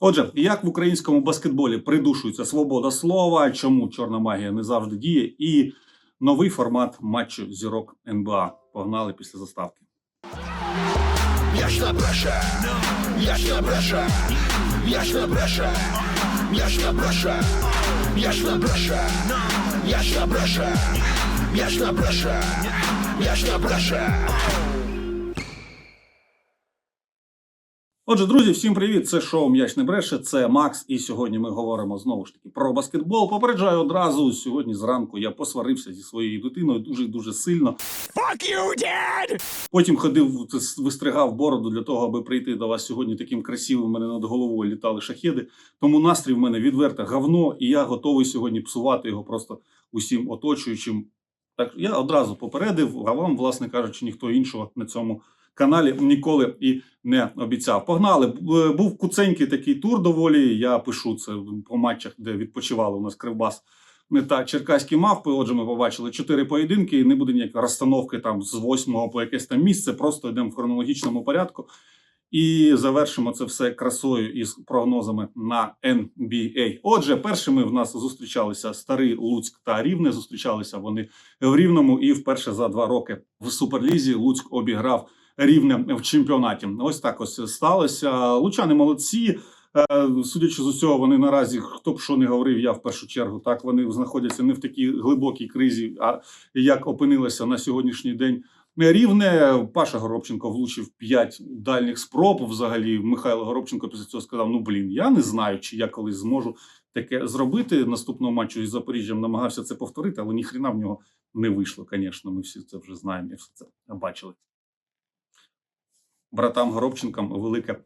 Отже, як в українському баскетболі придушується свобода слова, чому чорна магія не завжди діє, і новий формат матчу зірок НБА. Погнали після заставки. Я бреша, я ж не бреша, я ж не бреша, я ж не бреша, я ж не бреша, я ж не бреша, я бреша, я бреша. Отже, друзі, всім привіт! Це шоу М'яч не бреше. Це Макс. І сьогодні ми говоримо знову ж таки про баскетбол. Попереджаю одразу. Сьогодні зранку я посварився зі своєю дитиною дуже дуже сильно. Fuck you, dad! Потім ходив, вистригав бороду для того, аби прийти до вас сьогодні таким красивим. У мене над головою літали шахеди. Тому настрій в мене відверте говно, і я готовий сьогодні псувати його просто усім оточуючим. Так я одразу попередив, а вам, власне кажучи, ніхто іншого на цьому каналі ніколи і не обіцяв. Погнали. Був куценький такий тур доволі. Я пишу це по матчах, де відпочивали у нас Кривбас. Не та черкаські мавпи. Отже, ми побачили чотири поєдинки. і Не буде ніякої розстановки там з восьмого по якесь там місце. Просто йдемо в хронологічному порядку. І завершимо це все красою із прогнозами на NBA. Отже, першими в нас зустрічалися старий Луцьк та Рівне. Зустрічалися вони в Рівному, і вперше за два роки в Суперлізі Луцьк обіграв Рівне в чемпіонаті. Ось так ось сталося. Лучани молодці. Е, Судячи з усього, вони наразі хто б що не говорив, я в першу чергу так вони знаходяться не в такій глибокій кризі, а як опинилися на сьогоднішній день. Рівне Паша Горобченко влучив 5 дальніх спроб. Взагалі, Михайло Горобченко після цього сказав: Ну блін, я не знаю, чи я колись зможу таке зробити. Наступного матчу із Запоріжжям намагався це повторити, але ніхрена в нього не вийшло. Звісно, ми всі це вже знаємо і все це бачили. Братам Горобченкам велике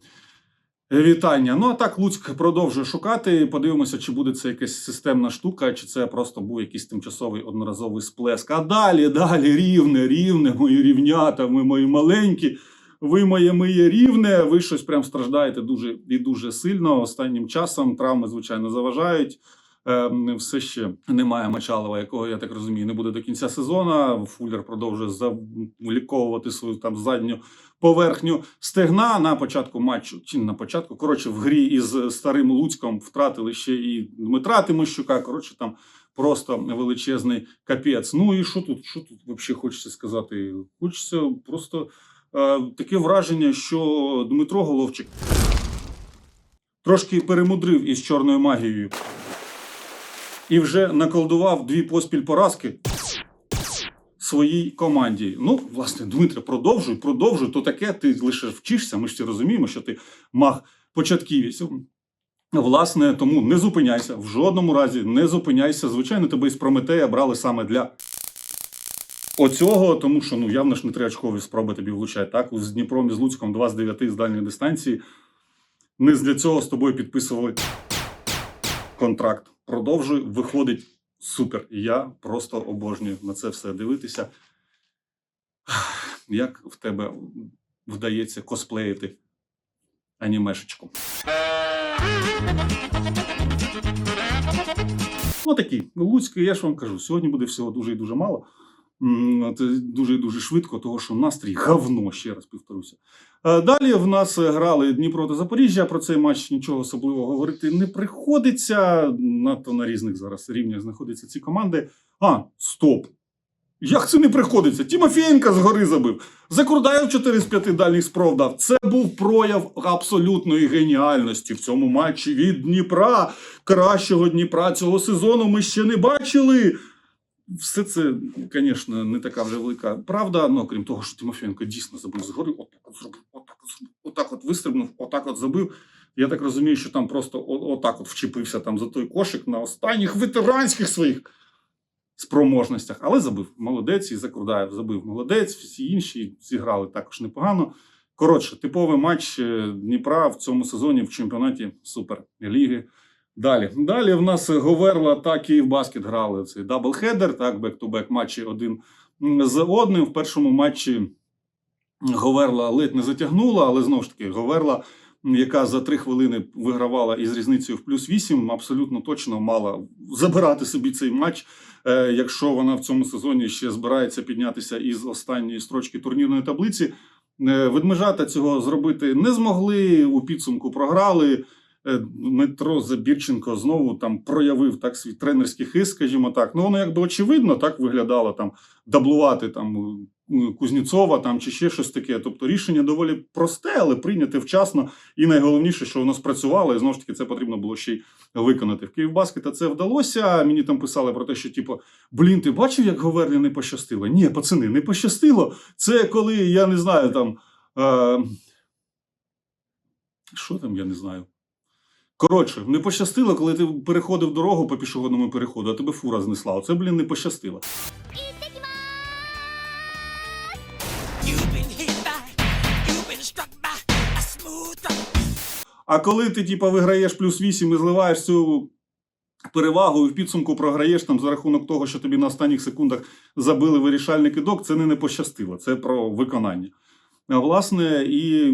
вітання. Ну а так Луцьк продовжує шукати. Подивимося, чи буде це якась системна штука, чи це просто був якийсь тимчасовий одноразовий сплеск. А далі, далі, рівне, рівне, мої рівнята, ми мої маленькі. Ви моє моє рівне, ви щось прям страждаєте дуже і дуже сильно. Останнім часом травми, звичайно, заважають. Ем, все ще немає Мачалова, якого я так розумію, не буде до кінця сезону. Фуллер продовжує заліковувати свою там задню поверхню стегна на початку матчу. Чи на початку? Коротше, в грі із старим Луцьком втратили ще і Дмитра Тимощука. Коротше, там просто величезний капець. Ну і що тут? Що тут взагалі хочеться сказати? Хочеться просто е, таке враження, що Дмитро Головчик трошки перемудрив із чорною магією і вже наколдував дві поспіль поразки своїй команді. Ну, власне, Дмитре, продовжуй, продовжуй. То таке, ти лише вчишся. Ми ж всі розуміємо, що ти маг початківець. Власне, тому не зупиняйся. В жодному разі не зупиняйся. Звичайно, тебе із Прометея брали саме для оцього, тому що ну явно ж не три очкові спроби тобі влучать. Так, з Дніпром і з Луцьком 2 з 9 з дальньої дистанції. Не для цього з тобою підписували контракт. Продовжуй, виходить супер. І Я просто обожнюю на це все дивитися. Як в тебе вдається косплеїти анімешечку. Ну такі, Луцький, я ж вам кажу, сьогодні буде всього дуже і дуже мало. Це дуже дуже швидко, того що настрій говно, ще раз повторюся. Е, Далі в нас е, грали Дніпро та Запоріжжя. Про цей матч нічого особливого говорити не приходиться. Надто на різних зараз рівнях знаходяться ці команди. А, стоп! Як це не приходиться? Тімофієнка з гори забив. Закурдаєв 4 з 5 дальніх спроб дав. Це був прояв абсолютної геніальності в цьому матчі від Дніпра. Кращого Дніпра цього сезону ми ще не бачили. Все це, звісно, не така вже велика правда. Ну, крім того, що Тимофієнко дійсно забив згори, отак от зробив, отак от зробив, отак от вистрибнув, отак от забив. Я так розумію, що там просто отак от вчепився там за той кошик на останніх ветеранських своїх спроможностях, але забив. Молодець і Закрудаєв забив молодець, всі інші зіграли також непогано. Коротше, типовий матч е, Дніпра в цьому сезоні в чемпіонаті Суперліги. Далі. Далі в нас Говерла та Київбаскет грали цей даблхедер, так, бек-ту-бек матчі один з одним. В першому матчі Говерла ледь не затягнула, але знову ж таки Говерла, яка за три хвилини вигравала із різницею в плюс 8, абсолютно точно мала забирати собі цей матч, е, якщо вона в цьому сезоні ще збирається піднятися із останньої строчки турнірної таблиці. Е, Ведмежата цього зробити не змогли. У підсумку програли. Е, Дмитро Забірченко знову там проявив так свій тренерський хист, скажімо так. Ну воно якби очевидно так виглядало там даблувати там е, Кузнєцова там чи ще щось таке. Тобто рішення доволі просте, але прийняте вчасно. І найголовніше, що воно спрацювало, і знову ж таки це потрібно було ще й виконати. В Київбаскета це вдалося. Мені там писали про те, що типу, блін, ти бачив, як Говерлі не пощастило? Ні, пацани, не пощастило. Це коли я не знаю там. Е... Що там, я не знаю. Коротше, не пощастило, коли ти переходив дорогу по пішохідному переходу, а тебе фура знесла. Оце, блін, не пощастило. А коли ти, типа, виграєш плюс 8 і зливаєш цю перевагу і в підсумку програєш там за рахунок того, що тобі на останніх секундах забили вирішальний кидок, це не не пощастило. Це про виконання. А, власне, і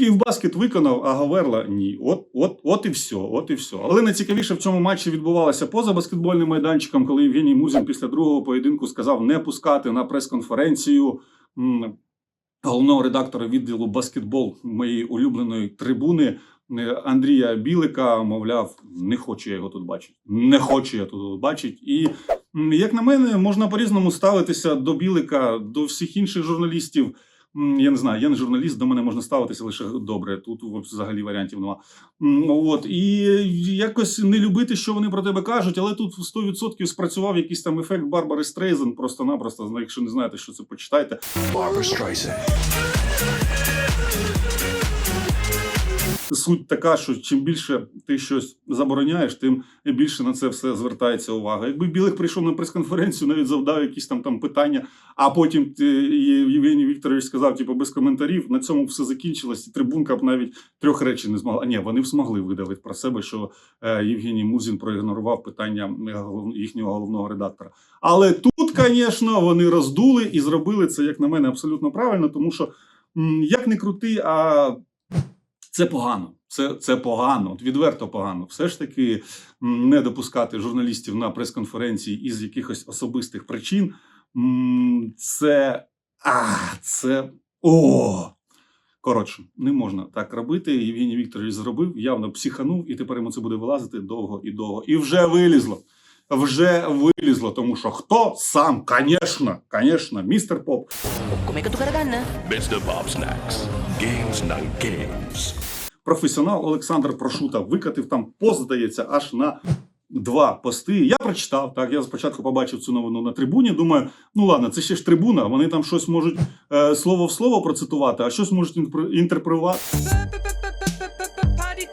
Київбаскет виконав, а Гаверла ні. От, от, от і все, от і все. Але найцікавіше в цьому матчі відбувалося поза баскетбольним майданчиком, коли Євгеній Музін після другого поєдинку сказав не пускати на прес-конференцію. Головного редактора відділу баскетбол моєї улюбленої трибуни е, Андрія Білика, мовляв, не хочу я його тут бачити. Не хочу я тут бачити. І як на мене, можна по-різному ставитися до Білика, до всіх інших журналістів. Я не знаю, я не журналіст, до мене можна ставитися лише добре. Тут взагалі варіантів нема. От і якось не любити, що вони про тебе кажуть, але тут 100% спрацював якийсь там ефект Барбари Стрейзен. Просто-напросто, якщо не знаєте, що це почитайте. Барбара Streisand. Суть така, що чим більше ти щось забороняєш, тим більше на це все звертається увага. Якби Білик прийшов на прес-конференцію, навіть завдав якісь там там питання, а потім Є- Євгеній Вікторович сказав, типу, без коментарів, на цьому все закінчилось, і трибунка б навіть трьох речень не змогла. А ні, вони б змогли видавити про себе, що е, Євгеній Музін проігнорував питання е, їхнього головного редактора. Але тут, звісно, вони роздули і зробили це, як на мене, абсолютно правильно, тому що як не крути, а це погано. Це, це погано, відверто погано. Все ж таки не допускати журналістів на прес-конференції із якихось особистих причин. Це. А, це. О! Коротше, не можна так робити. Євгеній Вікторович зробив, явно психанув, і тепер йому це буде вилазити довго і довго. І вже вилізло. Вже вилізло, тому що хто сам, звісно, звісно, містер Поп que tu cargana. Snacks. Games, not games. Професіонал Олександр Прошута викатив там пост, здається, аж на два пости. Я прочитав так. Я спочатку побачив цю новину на трибуні. Думаю, ну ладно, це ще ж трибуна. Вони там щось можуть е, слово в слово процитувати, а щось можуть інтер- інтерпретувати. Party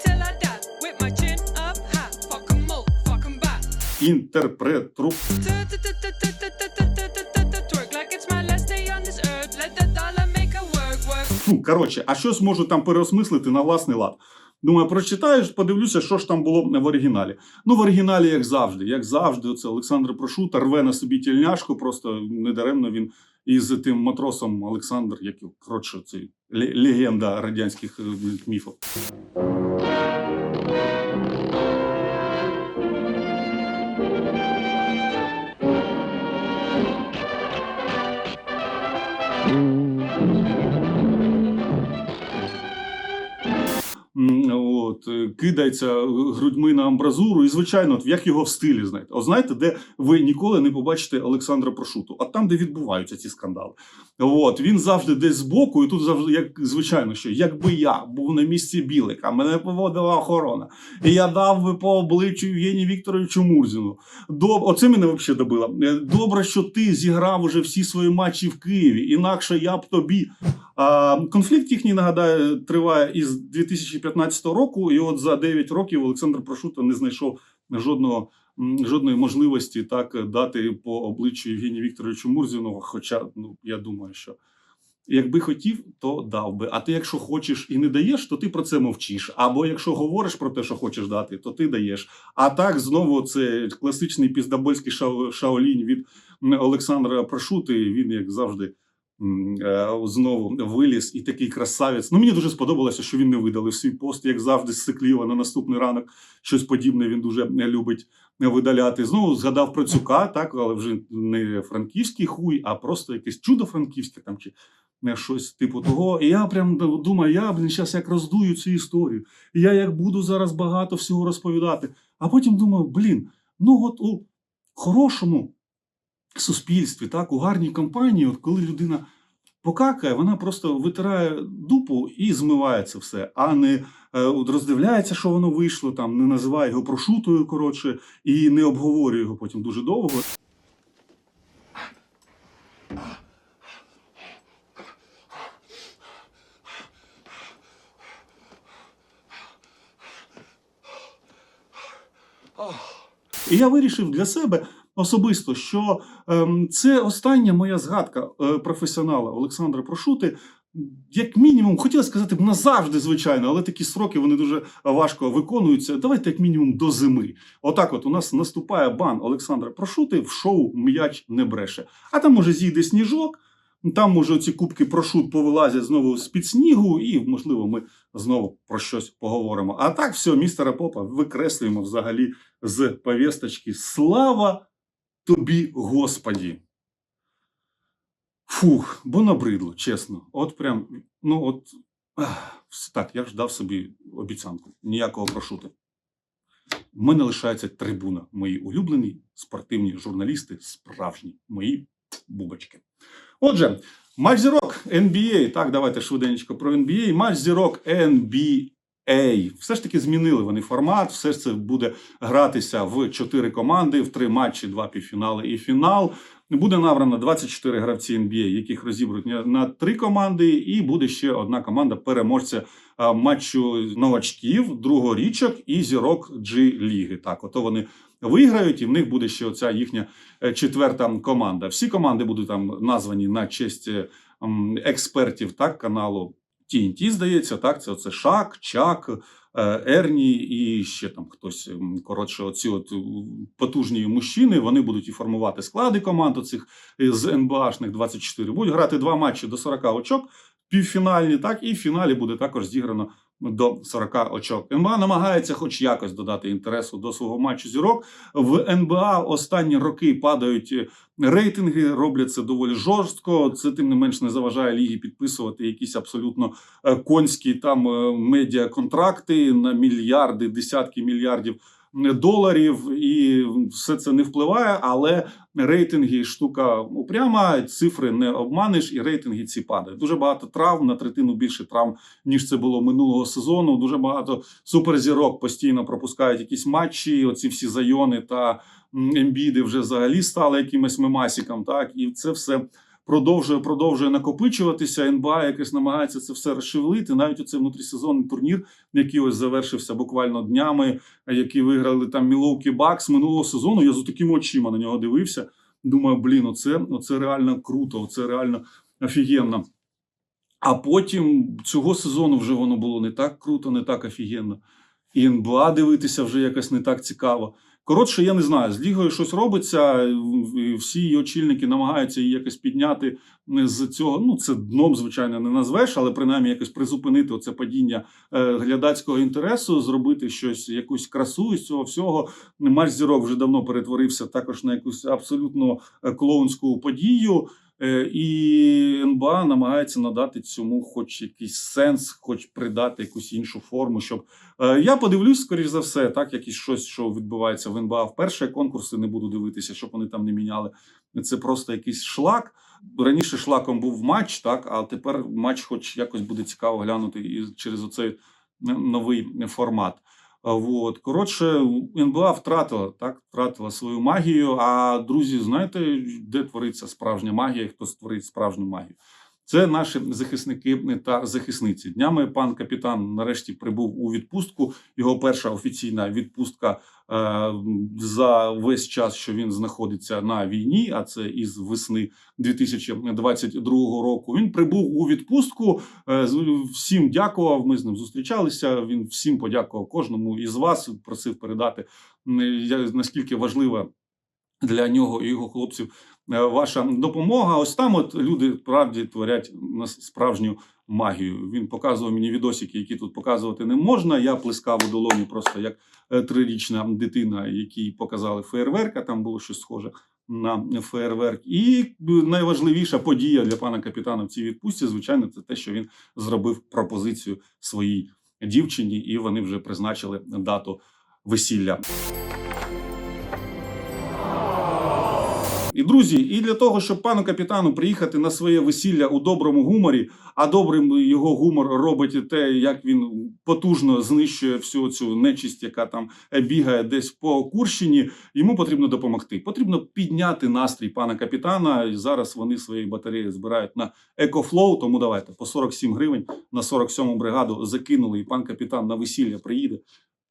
Фу, коротше, а щось можу там переосмислити на власний лад. Думаю, прочитаєш, подивлюся, що ж там було в оригіналі. Ну, в оригіналі, як завжди, як завжди, це Олександр Прошута рве на собі тільняшку, просто недаремно він із тим матросом Олександр, як коротше, це легенда радянських е, міфів. От, е, кидається грудьми на амбразуру, і звичайно, от як його в стилі знаєте. От знаєте, де ви ніколи не побачите Олександра Прошуту, а там, де відбуваються ці скандали. От він завжди десь збоку, і тут завжди, як звичайно, що якби я був на місці Білика, мене поводила охорона, і я дав би по обличчю Євгенію Вікторовичу Мурзіну. Доб... Оце мене взагалі добило. Е, Добре, що ти зіграв уже всі свої матчі в Києві, інакше я б тобі. Конфлікт їхній, нагадаю, триває із 2015 року, і от за 9 років Олександр Прошута не знайшов жодного. Жодної можливості так дати по обличчю Євгенію Вікторовичу Мурзіну. Хоча ну я думаю, що якби хотів, то дав би. А ти, якщо хочеш і не даєш, то ти про це мовчиш. Або якщо говориш про те, що хочеш дати, то ти даєш. А так знову це класичний піздабольський шаолінь від Олександра Прошути. Він, як завжди, знову виліз і такий красавець. Ну мені дуже сподобалося, що він не видалив свій пост, як завжди, сикливо на наступний ранок. Щось подібне він дуже е, любить видаляти. Знову згадав про цюка, так, але вже не франківський хуй, а просто якесь чудо франківське там чи не щось типу того. І я прям думаю, я блін, зараз як роздую цю історію. І я як буду зараз багато всього розповідати. А потім думаю, блін, ну от у хорошому суспільстві, так, у гарній компанії, от коли людина покакає, вона просто витирає дупу і змиває це все, а не е, роздивляється, що воно вийшло, там не називає його прошутою, коротше, і не обговорює його потім дуже довго. І я вирішив для себе особисто, що ем, це остання моя згадка е, професіонала Олександра Прошути. Як мінімум, хотіла сказати б назавжди, звичайно, але такі сроки вони дуже важко виконуються. Давайте, як мінімум, до зими. Отак, от у нас наступає бан Олександра Прошути в шоу М'яч не бреше. А там може зійде сніжок, там може ці кубки прошут повилазять знову з під снігу, і можливо ми знову про щось поговоримо. А так, все, містера Попа викреслюємо взагалі з повісточки. Слава тобі, Господі! Фух, бо набридло, чесно. От прям, ну от ах, так, я ж дав собі обіцянку. Ніякого прошути. В мене лишається трибуна. Мої улюблені спортивні журналісти, справжні мої бубочки. Отже, матч зірок NBA. Так, давайте швиденько про NBA. Матч зірок NBA. Все ж таки змінили вони формат. Все ж це буде гратися в чотири команди, в три матчі, два півфінали і фінал. Буде набрано 24 гравці NBA, яких розібруть на три команди, і буде ще одна команда переможця матчу новачків, другорічок і зірок G-ліги. Так, ото вони виграють, і в них буде ще оця їхня е, четверта команда. Всі команди будуть там названі на честь е, експертів так, каналу TNT, здається, так, це оце Шак, Чак, е, Ерні і ще там хтось. Коротше, оці от потужні мужчини, вони будуть і формувати склади команд оцих е, з НБАшних 24. Будуть грати два матчі до 40 очок, півфінальні, так, і в фіналі буде також зіграно до 40 очок. НБА намагається хоч якось додати інтересу до свого матчу зірок. В НБА останні роки падають е, рейтинги, роблять це доволі жорстко. Це тим не менш не заважає лігі підписувати якісь абсолютно е, конські там е, медіаконтракти на мільярди, десятки мільярдів доларів, і все це не впливає. Але рейтинги штука упряма, цифри не обманеш, і рейтинги ці падають. Дуже багато травм на третину більше травм ніж це було минулого сезону. Дуже багато суперзірок постійно пропускають якісь матчі. Оці всі зайони та ембіди вже взагалі стали якимось мемасіком. Так і це все продовжує продовжує накопичуватися. НБА якось намагається це все розшевелити. Навіть оцей внутрісезонний турнір, який ось завершився буквально днями, які виграли там Мілоукі Бакс минулого сезону. Я з такими очима на нього дивився. Думаю, блін, оце, оце реально круто, оце реально офігенно. А потім цього сезону вже воно було не так круто, не так офігенно. І НБА дивитися вже якось не так цікаво. Коротше, я не знаю, з лігою щось робиться, всі її очільники намагаються її якось підняти з цього. Ну, це дном, звичайно, не назвеш, але принаймні якось призупинити оце падіння е, глядацького інтересу, зробити щось, якусь красу із цього всього. Матч зірок вже давно перетворився також на якусь абсолютно е, клоунську подію. Е, І НБА намагається надати цьому хоч якийсь сенс, хоч придати якусь іншу форму. Щоб Е, я подивлюсь, скоріш за все, так якісь щось, що відбувається в НБА. Вперше конкурси не буду дивитися, щоб вони там не міняли. Це просто якийсь шлак. Раніше шлаком був матч, так а тепер матч, хоч якось буде цікаво глянути і через оцей новий формат. А, Вот. Коротше, НБА втратила так, втратила свою магію. А друзі, знаєте, де твориться справжня магія? Хто створить справжню магію? Це наші захисники та захисниці. Днями пан капітан нарешті прибув у відпустку. Його перша офіційна відпустка е, за весь час, що він знаходиться на війні, а це із весни 2022 року. Він прибув у відпустку. Е, всім дякував. Ми з ним зустрічалися. Він всім подякував кожному із вас. Просив передати наскільки важлива для нього і його хлопців ваша допомога. Ось там от люди правді творять справжню магію. Він показував мені відосики, які тут показувати не можна. Я плескав у долоні просто як е, трирічна дитина, якій показали фейерверк, а там було щось схоже на фейерверк. І найважливіша подія для пана капітана в цій відпустці, звичайно, це те, що він зробив пропозицію своїй дівчині, і вони вже призначили дату весілля. І друзі, і для того, щоб пану капітану приїхати на своє весілля у доброму гуморі, а добрим його гумор робить те, як він потужно знищує всю цю нечисть, яка там бігає десь по Курщині. Йому потрібно допомогти. Потрібно підняти настрій пана капітана. І зараз вони свої батареї збирають на екофлоу. Тому давайте по 47 гривень на 47-му бригаду закинули, і пан капітан на весілля приїде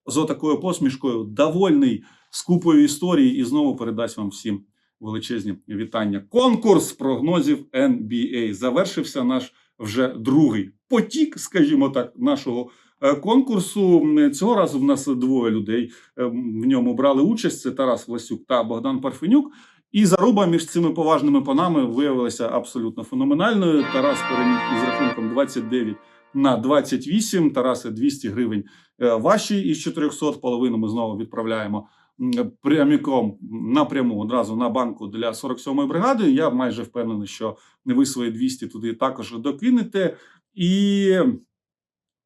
з отакою посмішкою, довольний з купою історії, і знову передасть вам всім величезні вітання. Конкурс прогнозів NBA. Завершився наш вже другий потік, скажімо так, нашого е, конкурсу. Цього разу в нас двоє людей е, в ньому брали участь: це Тарас Власюк та Богдан Парфенюк. І заруба між цими поважними панами виявилася абсолютно феноменальною. Тарас переміг із рахунком 29 на 28. Тарасе 200 гривень е, ваші із 400. Половину ми знову відправляємо м, прямиком напряму одразу на банку для 47-ї бригади. Я майже впевнений, що ви свої 200 туди також докинете. І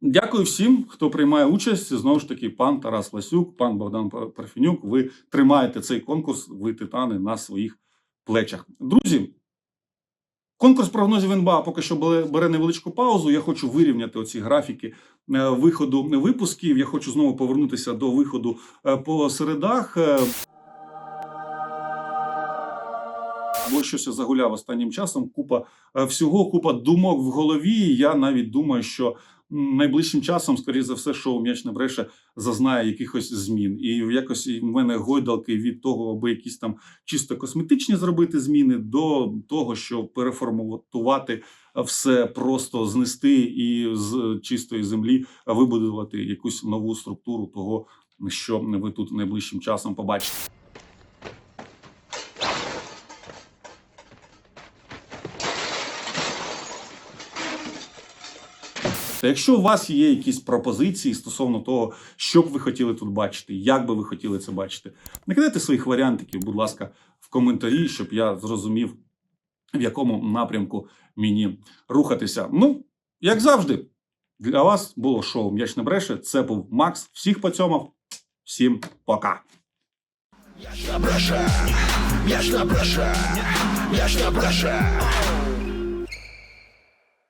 дякую всім, хто приймає участь. Знову ж таки, пан Тарас Ласюк, пан Богдан Парфінюк. Ви тримаєте цей конкурс, ви титани на своїх плечах. Друзі. Конкурс прогнозів НБА поки що бере- невеличку паузу. Я хочу вирівняти оці графіки е, виходу випусків. Я хочу знову повернутися до виходу е, по середах. Е, Бо щось загуляв останнім часом. Купа всього, купа думок в голові. Я навіть думаю, що найближчим часом, скоріше за все, шоу м'яч не бреше зазнає якихось змін. І якось в мене гойдалки від того, аби якісь там чисто косметичні зробити зміни, до того, щоб переформатувати все просто знести і з чистої землі вибудувати якусь нову структуру того, що ви тут найближчим часом побачите. Якщо у вас є якісь пропозиції стосовно того, що б ви хотіли тут бачити, як би ви хотіли це бачити, накидайте своїх варіантиків, будь ласка, в коментарі, щоб я зрозумів, в якому напрямку мені рухатися. Ну, як завжди, для вас було шоу М'яч не бреше. Це був Макс. Всіх поцьомав. Всім пока. Ясно бреше, ясно бреше, ясно бреше.